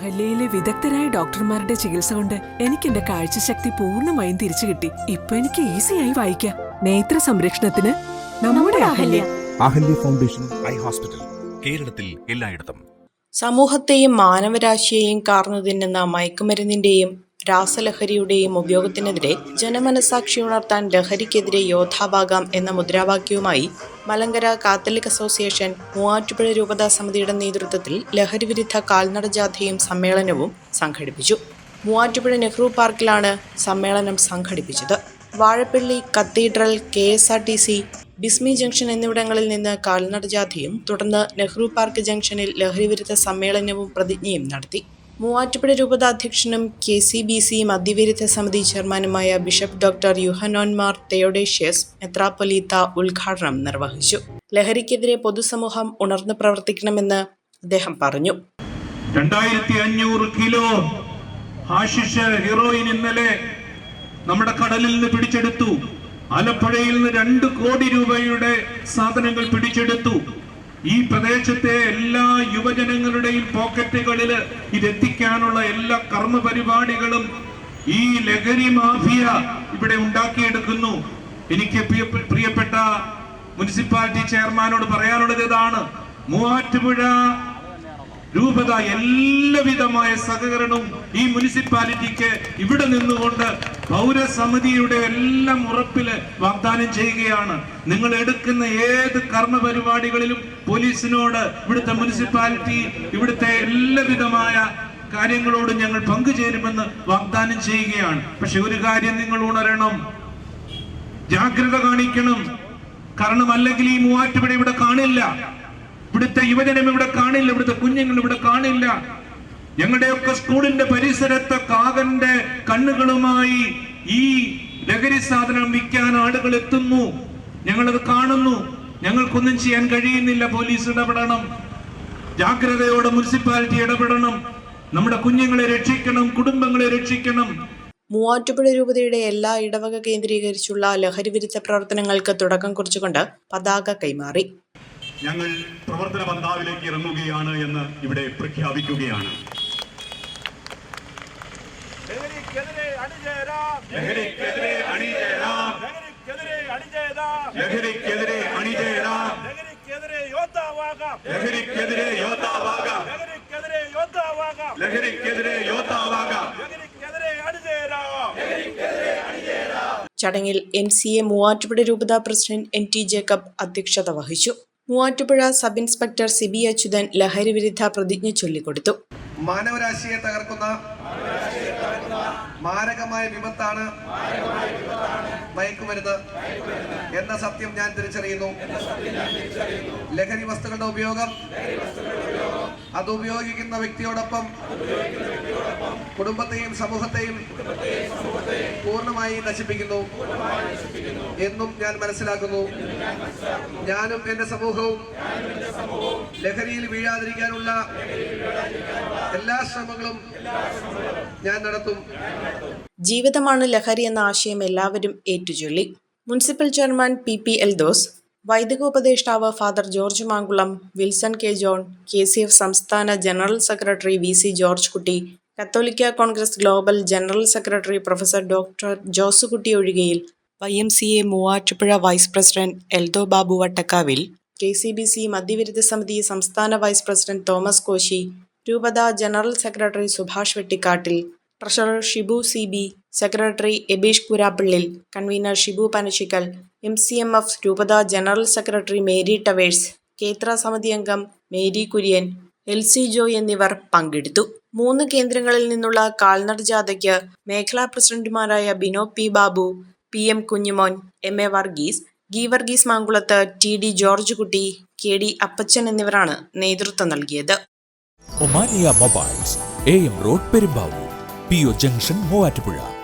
അഹല്യയിലെ വിദഗ്ധരായ ഡോക്ടർമാരുടെ ചികിത്സ കൊണ്ട് എനിക്ക് എന്റെ കാഴ്ചശക്തി പൂർണമായും തിരിച്ചു കിട്ടി. ഇപ്പൊ എനിക്ക് ഈസിയായി വായിക്കാം. നേത്ര സംരക്ഷണത്തിന് നമ്മുടെ Ahalya. Ahalya. Foundation Eye Hospital കേരളത്തിൽ എല്ലായിടത്തും. സമൂഹത്തെയും മാനവരാശിയെയും കാർന്നു തിന്നുന്ന മയക്കുമരുന്നിന്റെയും രാസലഹരിയുടെയും ഉപയോഗത്തിനെതിരെ ജനമനസാക്ഷി ഉണർത്താൻ ലഹരിക്കെതിരെ യോദ്ധാവാകാം എന്ന മുദ്രാവാക്യവുമായി മലങ്കര കാത്തലിക് അസോസിയേഷൻ മൂവാറ്റുപുഴ രൂപതാ സമിതിയുടെ നേതൃത്വത്തിൽ ലഹരിവിരുദ്ധ കാൽനട ജാഥയും സമ്മേളനവും സംഘടിപ്പിച്ചു. മൂവാറ്റുപുഴ നെഹ്റു പാർക്കിലാണ് സമ്മേളനം സംഘടിപ്പിച്ചത്. Vazhappally cathedral K S R T C Bismi junction എന്നിവിടങ്ങളിൽ നിന്ന് കാൽനട ജാഥയും തുടർന്ന് നെഹ്റു പാർക്ക് ജംഗ്ഷനിൽ ലഹരിവിരുദ്ധ സമ്മേളനവും പ്രതിജ്ഞയും നടത്തി. മൂവാറ്റുപുഴ രൂപത അധ്യക്ഷനും കെ സി ബി സി മദ്യവിരുദ്ധ സമിതി ചെയർമാനുമായ ബിഷപ്പ് ഡോക്ടർ യുഹനോൻമാർ തെയോഡേഷ്യസ് മെത്രാപ്പൊലീത്ത ഉദ്ഘാടനം നിർവഹിച്ചു. ലഹരിക്കെതിരെ പൊതുസമൂഹം ഉണർന്നു പ്രവർത്തിക്കണമെന്ന് അദ്ദേഹം പറഞ്ഞു. രണ്ടായിരത്തി അഞ്ഞൂറ് കിലോ ഹാഷിഷ് ഹീറോയിൻ ഇന്നലെ നമ്മുടെ കടലിൽ നിന്ന് പിടിച്ചെടുത്തു. ആലപ്പുഴയിൽ നിന്ന് രണ്ട് കോടി രൂപയുടെ സാധനങ്ങൾ പിടിച്ചെടുത്തു. ഈ പ്രദേശത്തെ എല്ലാ യുവജനങ്ങളുടെയും പോക്കറ്റുകളിൽ ഇതെത്തിക്കാനുള്ള എല്ലാ കർമ്മ പരിപാടികളും ഈ ലഹരി മാഫിയ ഇവിടെ ഉണ്ടാക്കിയെടുക്കുന്നു. എനിക്ക് പ്രിയപ്പെട്ട മുനിസിപ്പാലിറ്റി ചെയർമാനോട് പറയാനുള്ളത് ഇതാണ്. മൂവാറ്റുപുഴ രൂപത എല്ലാവിധമായ സഹകരണവും ഈ മുനിസിപ്പാലിറ്റിക്ക് ഇവിടെ നിന്നുകൊണ്ട് പൗരസമിതിയുടെ എല്ലാം ഉറപ്പിൽ വാഗ്ദാനം ചെയ്യുകയാണ്. നിങ്ങൾ എടുക്കുന്ന ഏത് കർമ്മ പരിപാടികളിലും പോലീസിനോട് ഇവിടുത്തെ മുനിസിപ്പാലിറ്റി ഇവിടുത്തെ എല്ലാവിധമായ കാര്യങ്ങളോട് ഞങ്ങൾ പങ്കുചേരുമെന്ന് വാഗ്ദാനം ചെയ്യുകയാണ്. പക്ഷെ ഒരു കാര്യം നിങ്ങൾ ഉണരണം. ജാഗ്രത കാണിക്കണം. കാരണം അല്ലെങ്കിൽ ഈ മൂവാറ്റുപുഴ ഇവിടെ കാണില്ല. ഇവിടുത്തെ യുവജനം ഇവിടെ കാണില്ല ഇവിടുത്തെ കുഞ്ഞുങ്ങൾ ഇവിടെ കാണില്ല. ഞങ്ങളുടെയൊക്കെ സ്കൂളിന്റെ പരിസരത്തെ കാകന്റെ കണ്ണുകളുമായി ഈ ലഹരി സാധനം വിൽക്കാൻ ആളുകൾ എത്തുന്നു. ഞങ്ങളത് കാണുന്നു. ഞങ്ങൾക്കൊന്നും ചെയ്യാൻ കഴിയുന്നില്ല പോലീസ് ഇടപെടണം. ജാഗ്രതയോടെ മുനിസിപ്പാലിറ്റി ഇടപെടണം. നമ്മുടെ കുഞ്ഞുങ്ങളെ രക്ഷിക്കണം കുടുംബങ്ങളെ രക്ഷിക്കണം. മൂവാറ്റുപുഴ രൂപതയുടെ എല്ലാ ഇടവക കേന്ദ്രീകരിച്ചുള്ള ലഹരി വിരുദ്ധ പ്രവർത്തനങ്ങൾക്ക് തുടക്കം കുറിച്ചുകൊണ്ട് പതാക കൈമാറി. ഞങ്ങൾ പ്രവർത്തന പന്താവിലേക്ക് ഇറങ്ങുകയാണ് എന്ന് ഇവിടെ പ്രഖ്യാപിക്കുകയാണ്. ലഹരിക്കെതിരെ അണിചേരാം. ലഹരിക്കെതിരെ അണിചേരാം. ലഹരിക്കെതിരെ യോദ്ധാവാകാം. ലഹരിക്കെതിരെ യോദ്ധാവാകാം. ചടങ്ങിൽ എൻ സി എ മൂവാറ്റുപുഴ രൂപതാ പ്രസിഡന്റ് എൻ ടി ജേക്കബ് അധ്യക്ഷത വഹിച്ചു. മൂവാറ്റുപുഴ സബ് ഇൻസ്പെക്ടർ സിബി അച്യുതൻ ലഹരി വിരുദ്ധ പ്രതിജ്ഞ ചൊല്ലിക്കൊടുത്തു. മാനവരാശിയെ തകർക്കുന്ന മാരകമായ വിപത്താണ് മയക്കുമരുന്ന് എന്ന സത്യം ഞാൻ തിരിച്ചറിയുന്നു. ലഹരി വസ്തുക്കളുടെ ഉപയോഗം അത് ഉപയോഗിക്കുന്ന വ്യക്തിയോടൊപ്പം കുടുംബത്തെയും സമൂഹത്തെയും പൂർണമായി നശിപ്പിക്കുന്നു എന്നും ഞാൻ മനസ്സിലാക്കുന്നു. ഞാനും എന്റെ സമൂഹവും ലഹരിയിൽ വീഴാതിരിക്കാനുള്ള എല്ലാ ശ്രമങ്ങളും ഞാൻ നടത്തും. ജീവിതമാണ് ലഹരി എന്ന ആശയം എല്ലാവരും ഏറ്റുചൊല്ലി. Municipal chairman P P Eldhose വൈദിക ഉപദേഷ്ടാവ് father George Mankulam Wilson K. John K C F സംസ്ഥാന general secretary V C George Kutty കത്തോലിക്ക Congress global general secretary professor doctor Josekutty Ozhikayil Y M C A Muvattupuzha vice president Eldho Babu Vattakkavil K C B C മദ്യവിരുദ്ധ സമിതി സംസ്ഥാന vice president Thomas Koshy രൂപത general secretary Subhash Vettikattil treasurer Shibu C B secretary Abeesh Purappillil convener Shibu Panashikkal M C M F രൂപത general secretary Mary towers കേത്ര സമിതി അംഗം Mary Kurian L C Joy എന്നിവർ പങ്കെടുത്തു. മൂന്ന് കേന്ദ്രങ്ങളിൽ നിന്നുള്ള കാൽനട ജാഥയ്ക്ക് മേഖലാ പ്രസിഡന്റുമാരായ Bino P Babu P M Kunjumon M A Varghese GI Varghese മാങ്കുളത്ത് T D George Kutty K D Appachan എന്നിവരാണ് നേതൃത്വം നൽകിയത്. Omania mobiles A M road Perumbavoor P O junction Muvattupuzha.